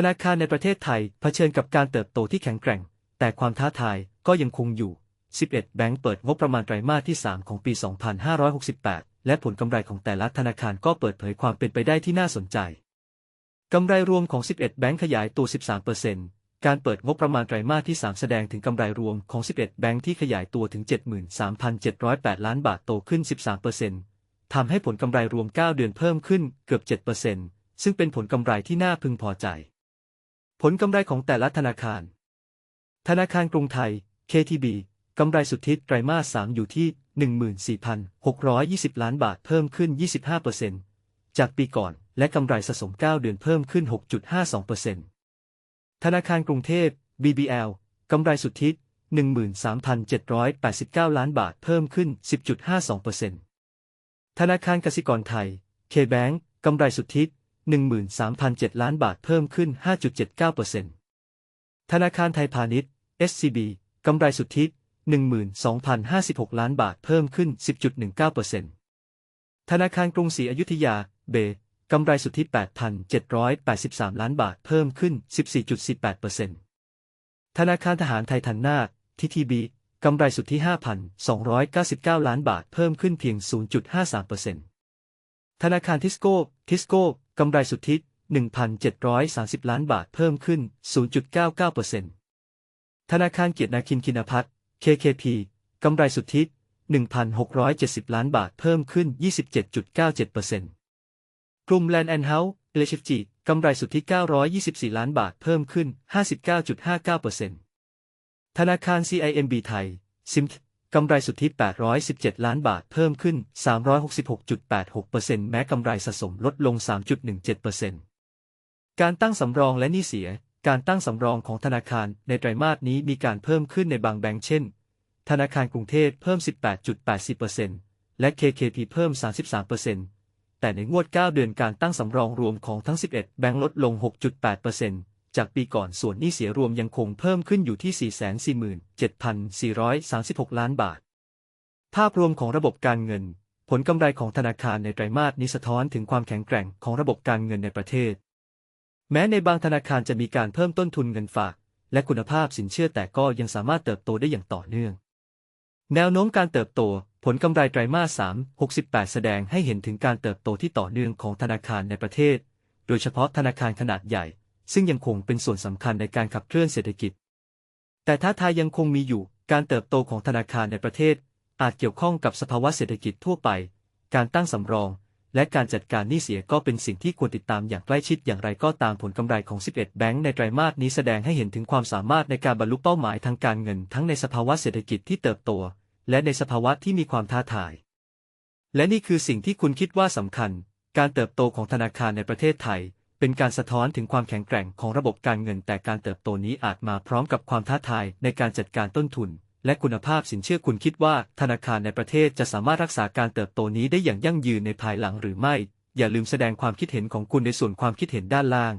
ธนาคารในประเทศไทยเผชิญกับการเติบโตที่แข็งแกร่ง แต่ความท้าทายก็ยังคงอยู่ 11 แบงก์เปิดงบประมาณไตรมาสที่ 3 ของปี 2568 และผลกำไรของแต่ละธนาคารก็เปิดเผยความเป็นไปได้ที่น่าสนใจ กำไรรวมของ 11 แบงก์ขยายตัว 13%การเปิดงบประมาณไตรมาสที่ 3 แสดงถึงกำไรรวมของ 11 แบงก์ที่ขยายตัวถึง 73,708 ล้านบาทโตขึ้น 13%ทำให้ผลกำไรรวม 9 เดือนเพิ่มขึ้นเกือบ7%ซึ่งเป็นผลกำไรที่น่าพึงพอใจ ลกำไรของแต่ละธนาคาร ธนาคารกรุงไทย KTB กำไรสุทธิไตรมาส 3 อยู่ที่ 14,620 ล้านบาทเพิ่มขึ้น 25%จากปีก่อน และกำไรสะสม 9 เดือนเพิ่มขึ้น 6.52%ธนาคารกรุงเทพ BBL กำไรสุทธิ 13,789 ล้านบาทเพิ่มขึ้น 10.52%ธนาคารกสิกรไทย KBank กำไรสุทธิ 13,007 ล้านบาทเพิ่มขึ้น 5.79%ธนาคารไทยพาณิชย์ SCB กำไรสุทธิ 12,056 ล้านบาทเพิ่มขึ้น 10.19%ธนาคารกรุงศรีอยุธยา เบ กำไรสุทธิ 8,783 ล้านบาทเพิ่มขึ้น 14.48%ธนาคารทหารไทยทันนาค TTB กำไรสุทธิ 5,299 ล้านบาทเพิ่มขึ้นเพียง 0.53% ธนาคารทิสโก้ ทิสโก้ กำไรสุทธิ 1,730 ล้านบาทเพิ่มขึ้น 0.99%ธนาคารเกียรตินาคินคินพัฒน์ KKP กำไรสุทธิ 1,670 ล้านบาทเพิ่มขึ้น 27.97%กลุ่ม Land and House LHFG กำไรสุทธิ 924 ล้านบาทเพิ่มขึ้น 59.59%ธนาคาร CIMB ไทย SIMT กำไรสุทธิ 817 ล้านบาท เพิ่มขึ้น 366.86%แม้กำไรสะสมลดลง 3.17%การตั้งสำรองและหนี้เสีย การตั้งสำรองของธนาคารในไตรมาสนี้มีการเพิ่มขึ้นในบางแบงก์เช่น ธนาคารกรุงเทพเพิ่ม 18.80%และ KKP เพิ่ม 33%แต่ในงวด 9 เดือนการตั้งสำรองรวมของทั้ง 11 แบงก์ลดลง 6.8% จากปีก่อนส่วนหนี้เสียรวมยังคงเพิ่มขึ้นอยู่ที่ 447,436 ล้านบาท ภาพรวมของระบบการเงิน ผลกำไรของธนาคารในไตรมาสนี้สะท้อนถึงความแข็งแกร่งของระบบการเงินในประเทศ แม้ในบางธนาคารจะมีการเพิ่มต้นทุนเงินฝาก และคุณภาพสินเชื่อแต่ก็ยังสามารถเติบโตได้อย่างต่อเนื่อง แนวโน้มการเติบโต ผลกำไรไตรมาส 3 68 แสดงให้เห็นถึงการเติบโตที่ต่อเนื่องของธนาคารในประเทศ โดยเฉพาะธนาคารขนาดใหญ่ ซึ่งยังคงเป็นส่วนสำคัญในการขับเคลื่อนเศรษฐกิจ แต่ท้าทายยังคงมีอยู่ การเติบโตของธนาคารในประเทศ อาจเกี่ยวข้องกับสภาวะเศรษฐกิจทั่วไป การตั้งสำรอง และการจัดการหนี้เสียก็เป็นสิ่งที่ควรติดตามอย่างใกล้ชิดอย่างไรก็ตามผลกำไรของ 11 แบงก์ในไตรมาสนี้แสดงให้เห็นถึงความสามารถในการบรรลุเป้าหมายทางการเงิน ทั้งในสภาวะเศรษฐกิจที่เติบโต และในสภาวะที่มีความท้าทาย และนี่คือสิ่งที่คุณคิดว่าสำคัญ การเติบโตของธนาคารในประเทศไทย เป็นการสะท้อนถึงความแข็งแกร่งของระบบการเงินแต่การเติบโตนี้อาจมาพร้อมกับความท้าทายในการจัดการต้นทุน และคุณภาพสินเชื่อคุณคิดว่าธนาคารในประเทศจะสามารถรักษาการเติบโตนี้ได้อย่างยั่งยืนในภายหลังหรือไม่ อย่าลืมแสดงความคิดเห็นของคุณในส่วนความคิดเห็นด้านล่าง